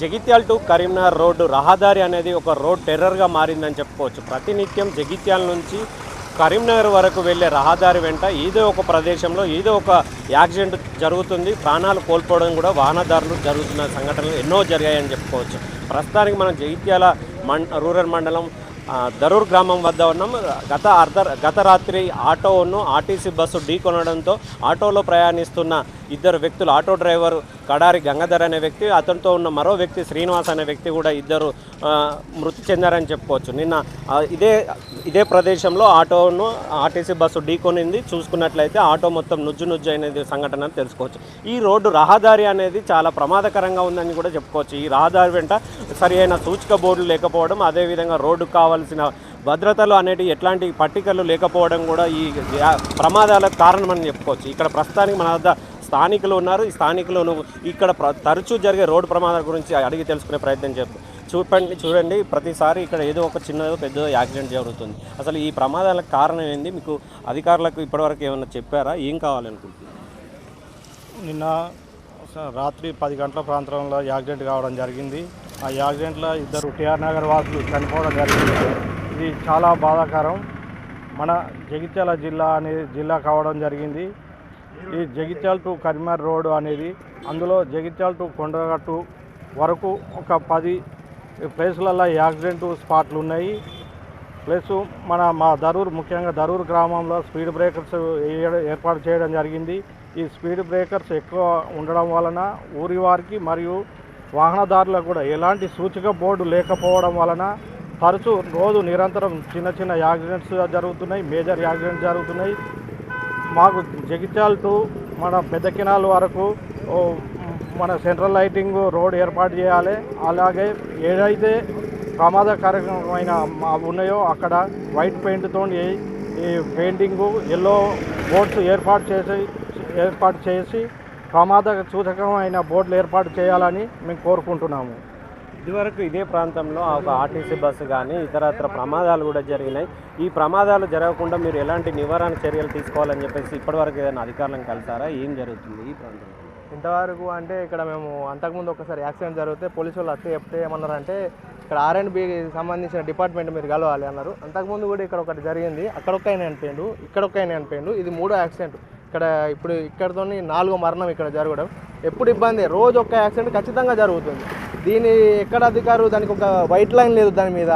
Jagtial to Karimnagar road రహదారి అనేది ఒక రోడ్ టెర్రర్గా మారిందని చెప్పుకోవచ్చు. ప్రతినిత్యం జగిత్యాల నుంచి కరీంనగర్ వరకు వెళ్ళే రహదారి వెంట ఏదో ఒక ప్రదేశంలో ఏదో ఒక యాక్సిడెంట్ జరుగుతుంది. ప్రాణాలు కోల్పోవడం కూడా వాహనదారులు జరుగుతున్న సంఘటనలు ఎన్నో జరిగాయని చెప్పుకోవచ్చు. ప్రస్తుతానికి మనం జగిత్యాల మం రూరల్ మండలం దరూర్ గ్రామం వద్ద ఉన్నాం. గత అర్ధ గత రాత్రి ఆటోను ఆర్టీసీ బస్సు ఢీకొనడంతో ఆటోలో ప్రయాణిస్తున్న ఇద్దరు వ్యక్తులు ఆటో డ్రైవర్ కడారి గంగాధర్ అనే వ్యక్తి అతనితో ఉన్న మరో వ్యక్తి శ్రీనివాస్ అనే వ్యక్తి కూడా ఇద్దరు మృతి చెందారని చెప్పుకోవచ్చు. నిన్న ఇదే ఇదే ప్రదేశంలో ఆటోను ఆర్టీసీ బస్సు ఢీకొనింది. చూసుకున్నట్లయితే ఆటో మొత్తం నుజ్జు నుజ్జు అనేది సంఘటన తెలుసుకోవచ్చు. ఈ రోడ్డు రహదారి అనేది చాలా ప్రమాదకరంగా ఉందని కూడా చెప్పుకోవచ్చు. ఈ రహదారి వెంట సరి అయిన సూచిక బోర్డులు లేకపోవడం అదేవిధంగా రోడ్డుకు కావాల్సిన భద్రతలు అనేటివి ఎట్లాంటి పట్టికలు లేకపోవడం కూడా ఈ ప్రమాదాలకు కారణమని చెప్పుకోవచ్చు. ఇక్కడ ప్రస్తుతానికి మన వద్ద స్థానికులు ఉన్నారు. ఈ స్థానికులను ఇక్కడ ప్ర- తరచూ జరిగే రోడ్డు ప్రమాదాల గురించి అడిగి తెలుసుకునే ప్రయత్నం చేస్తాం చూపండి చూడండి. ప్రతిసారి ఇక్కడ ఏదో ఒక చిన్నదో పెద్దదో యాక్సిడెంట్ జరుగుతుంది. అసలు ఈ ప్రమాదాలకు కారణం ఏంది? మీకు అధికారులకు ఇప్పటివరకు ఏమైనా చెప్పారా? ఏం కావాలనుకుంటున్నారు నిన్న స- రాత్రి పది గంటల ప్రాంతంలో యాక్సిడెంట్ కావడం జరిగింది. ఆ యాక్సిడెంట్లో ఇద్దరు టిఆర్ నగర్ వాసులు చనిపోవడం జరిగింది. ఇది చాలా బాధాకరం. మన జగిత్యాల జిల్లా అనే జిల్లా కావడం జరిగింది. ఈ జగిత్యాల టు కరీంనగర్ రోడ్ అనేది అందులో జగిత్యాల టు కొండగట్టు వరకు ఒక పది ప్లేసులలో యాక్సిడెంట్ స్పాట్లు ఉన్నాయి. ప్లస్ మన మా దరూర్ ముఖ్యంగా దరూర్ గ్రామంలో స్పీడ్ బ్రేకర్స్ ఏర్పాటు చేయడం జరిగింది. ఈ స్పీడ్ బ్రేకర్స్ ఎక్కువ ఉండడం వలన ఊరి వారికి మరియు వాహనదారులకు కూడా ఎలాంటి సూచిక బోర్డు లేకపోవడం వలన తరచూ రోజు నిరంతరం చిన్న చిన్న యాక్సిడెంట్స్ జరుగుతున్నాయి మేజర్ యాక్సిడెంట్స్ జరుగుతున్నాయి. మాకు జగిత్యాల టు మన పెద్ద కెనాల్ వరకు మన సెంట్రల్ లైటింగ్ రోడ్ ఏర్పాటు చేయాలి. అలాగే ఏదైతే ప్రమాదకరమైన మా ఉన్నాయో అక్కడ వైట్ పెయింట్తో ఈ పెయింటింగ్ ఎల్లో బోర్డ్స్ ఏర్పాటు చేసి ఏర్పాటు చేసి ప్రమాద సూచకమైన బోర్డులు ఏర్పాటు చేయాలని మేము కోరుకుంటున్నాము. ఇదివరకు ఇదే ప్రాంతంలో ఒక ఆర్టీసీ బస్సు కానీ ఇతరత్ర ప్రమాదాలు కూడా జరిగినాయి. ఈ ప్రమాదాలు జరగకుండా మీరు ఎలాంటి నివారణ చర్యలు తీసుకోవాలని చెప్పేసి ఇప్పటివరకు ఏదైనా అధికారులను కలిసారా? ఏం జరుగుతుంది ఈ ప్రాంతంలో? ఇంతవరకు అంటే ఇక్కడ మేము అంతకుముందు ఒకసారి యాక్సిడెంట్ జరిగితే పోలీసు వాళ్ళు వచ్చి చెప్తే ఏమన్నారంటే ఇక్కడ ఆర్ అండ్ బికి సంబంధించిన డిపార్ట్మెంట్ మీరు కలవాలి అన్నారు. అంతకుముందు కూడా ఇక్కడ ఒకటి జరిగింది. అక్కడ ఒక ఆయన అనిపోయిండు ఇక్కడ ఒక ఆయన అనిపోయిండు ఇది మూడో యాక్సిడెంట్. ఇక్కడ ఇప్పుడు ఇక్కడతో నాలుగో మరణం ఇక్కడ జరగడం. ఎప్పుడు ఇబ్బంది? రోజు ఒక్క యాక్సిడెంట్ ఖచ్చితంగా జరుగుతుంది. దీని ఎక్కడ అధికారులు దానికి ఒక వైట్ లైన్ లేదు దాని మీద.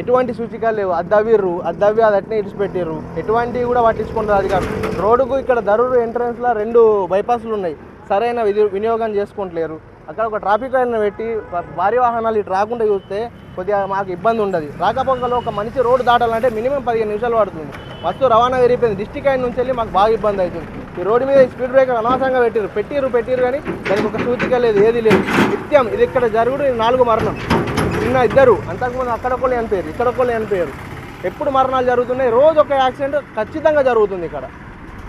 ఎటువంటి సూచికలు లేవు. అద్దవిర్రు అద్దవి అది అట్నే ఇడిచిపెట్టిర్రు. ఎటువంటివి కూడా పట్టించుకుంటారు అధికారులు. రోడ్డుకు ఇక్కడ దరూరు ఎంట్రన్స్లో రెండు బైపాస్లు ఉన్నాయి. సరైన విధి వినియోగం చేసుకుంటలేరు. అక్కడ ఒక ట్రాఫిక్ లైన్ పెట్టి భారీ వాహనాలు ఇటు రాకుండా చూస్తే కొద్దిగా మాకు ఇబ్బంది ఉండదు. రాకపోకలో ఒక మంచి రోడ్డు దాటాలంటే మినిమం పదిహేను నిమిషాలు పడుతుంది. బస్సు రవాణా విరిగిపోయింది డిస్టిక్ అయిన నుంచి వెళ్ళి మాకు బాగా ఇబ్బంది అవుతుంది. ఈ రోడ్డు మీద స్పీడ్ బ్రేకర్ అనవసరంగా పెట్టారు పెట్టిరు పెట్టిరు కానీ దానికి ఒక సూచిక లేదు ఏది లేదు. నిత్యం ఇది ఇక్కడ జరుగుడు ఇది నాలుగు మరణం. నిన్న ఇద్దరు అంతకుముందు అక్కడ ఒకళ్ళు చనిపోయారు ఇక్కడ ఒకళ్ళు చనిపోయారు ఎప్పుడు మరణాలు జరుగుతున్నాయి? రోజు ఒక యాక్సిడెంట్ ఖచ్చితంగా జరుగుతుంది ఇక్కడ.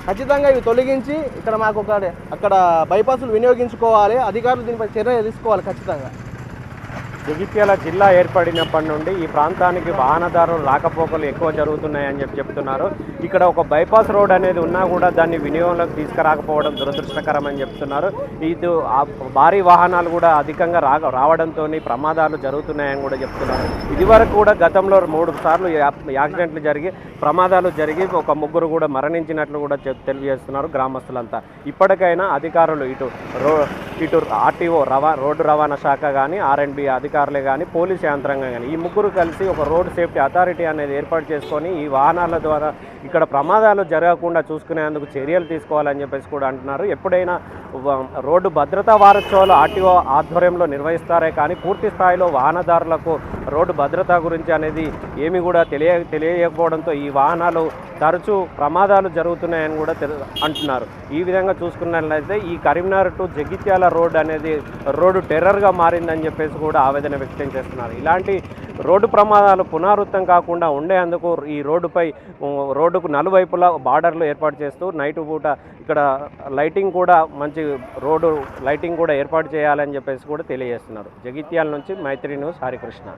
ఖచ్చితంగా ఇవి తొలగించి ఇక్కడ మాకు ఒక అక్కడ బైపాసులు వినియోగించుకోవాలి. అధికారులు దీనిపై చర్య తీసుకోవాలి ఖచ్చితంగా. జగిత్యాల జిల్లా ఏర్పడినప్పటి నుండి ఈ ప్రాంతానికి వాహనదారులు రాకపోకలు ఎక్కువ జరుగుతున్నాయని చెప్పి చెప్తున్నారు. ఇక్కడ ఒక బైపాస్ రోడ్ అనేది ఉన్నా కూడా దాన్ని వినియోగంలోకి తీసుకురాకపోవడం దురదృష్టకరం అని చెప్తున్నారు ఇది భారీ వాహనాలు కూడా అధికంగా రా రావడంతో ప్రమాదాలు జరుగుతున్నాయని కూడా చెప్తున్నారు. ఇదివరకు కూడా గతంలో మూడు సార్లు యాక్సిడెంట్లు జరిగి ప్రమాదాలు జరిగి ఒక ముగ్గురు కూడా మరణించినట్లు కూడా తెలియజేస్తున్నారు గ్రామస్తులంతా. ఇప్పటికైనా అధికారులు ఇటు రో ఇటు ఆర్టీఓ రవా రోడ్డు రవాణా శాఖ కానీ ఆర్ఎండ్బి అధికారులే కానీ పోలీస్ యంత్రాంగం కానీ ఈ ముగ్గురు కలిసి ఒక రోడ్ సేఫ్టీ అథారిటీ అనేది ఏర్పాటు చేసుకొని ఈ వాహనాల ద్వారా ఇక్కడ ప్రమాదాలు జరగకుండా చూసుకునేందుకు చర్యలు తీసుకోవాలని చెప్పేసి కూడా అంటున్నారు. ఎప్పుడైనా రోడ్డు భద్రతా వారోత్సవాలు ఆర్టీఓ ఆధ్వర్యంలో నిర్వహిస్తారే కానీ పూర్తి స్థాయిలో వాహనదారులకు రోడ్డు భద్రత గురించి అనేది ఏమి కూడా తెలియ తెలియకపోవడంతో ఈ వాహనాలు తరచూ ప్రమాదాలు జరుగుతున్నాయని కూడా అంటున్నారు. ఈ విధంగా చూసుకున్నట్లయితే ఈ కరీంనగర్ టు జగిత్యాల రోడ్ అనేది రోడ్డు టెర్రర్గా మారిందని చెప్పేసి కూడా ఆవేదన వ్యక్తం చేస్తున్నారు. ఇలాంటి రోడ్డు ప్రమాదాలు పునరావృతం కాకుండా ఉండేందుకు ఈ రోడ్డుపై రోడ్డుకు నలువైపులా బార్డర్లు ఏర్పాటు చేస్తూ నైట్ పూట ఇక్కడ లైటింగ్ కూడా మంచి రోడ్డు లైటింగ్ కూడా ఏర్పాటు చేయాలని చెప్పేసి కూడా తెలియజేస్తున్నారు. జగిత్యాల నుంచి మైత్రి న్యూస్ హరికృష్ణ.